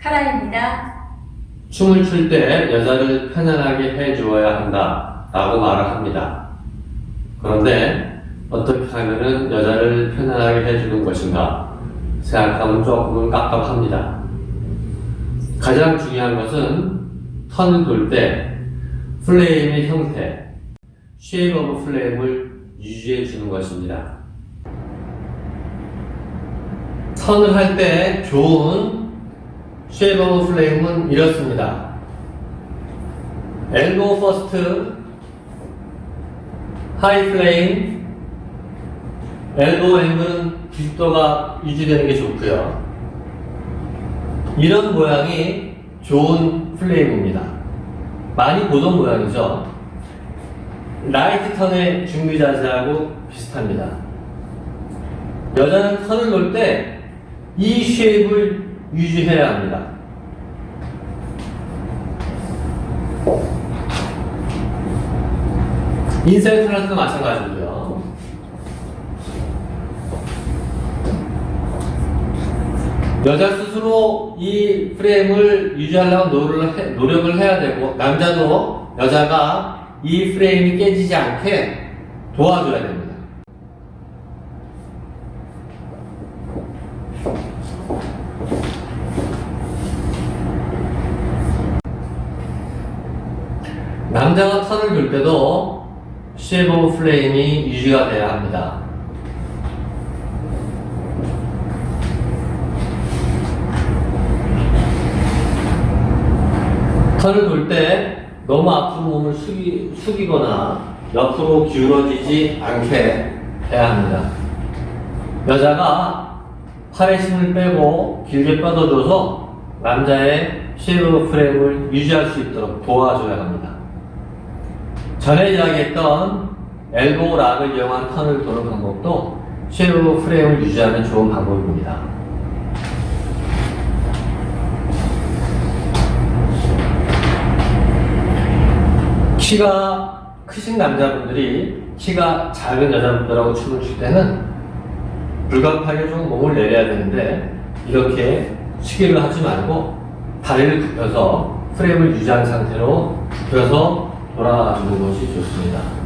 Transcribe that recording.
카라입니다. 춤을 출 때 여자를 편안하게 해주어야 한다 라고 말을 합니다. 그런데 어떻게 하면은 여자를 편안하게 해주는 것인가 생각하면 조금은 깝깝합니다. 가장 중요한 것은 턴을 돌 때 플레임의 형태, 쉐이브 오브 플레임을 유지해 주는 것입니다. 턴을 할 때 좋은 쉐이브 오브 플레임은 이렇습니다. 엘보 퍼스트, 하이 플레임, 엘보 앵글은 90도가 유지되는 게 좋고요. 이런 모양이 좋은 플레임입니다. 많이 보던 모양이죠. 라이트 턴의 준비 자세하고 비슷합니다. 여자는 턴을 놓을 때 이 쉐입을 유지해야 합니다. 인사이트 할때도 마찬가지고요. 여자 스스로 이 프레임을 유지하려고 노력을 해야 되고 남자도 여자가 이 프레임이 깨지지 않게 도와줘야 됩니다. 남자가 턴을 돌 때도 쉐이브 플레임이 유지가 돼야 합니다. 턴을 돌 때 너무 앞으로 몸을 숙이, 숙이거나 옆으로 기울어지지 않게 해야 합니다. 여자가 팔의 힘을 빼고 길게 뻗어줘서 남자의 쉐이브 프레임을 유지할 수 있도록 도와줘야 합니다. 전에 이야기했던 엘보 락을 이용한 턴을 도는 방법도 쉐이브 프레임을 유지하는 좋은 방법입니다. 키가 크신 남자분들이 키가 작은 여자분들하고 춤을 출 때는 불가피하게 좀 몸을 내려야 되는데 이렇게 시계를 하지 말고 다리를 굽혀서 프레임을 유지한 상태로 굽혀서 돌아주는 것이 좋습니다.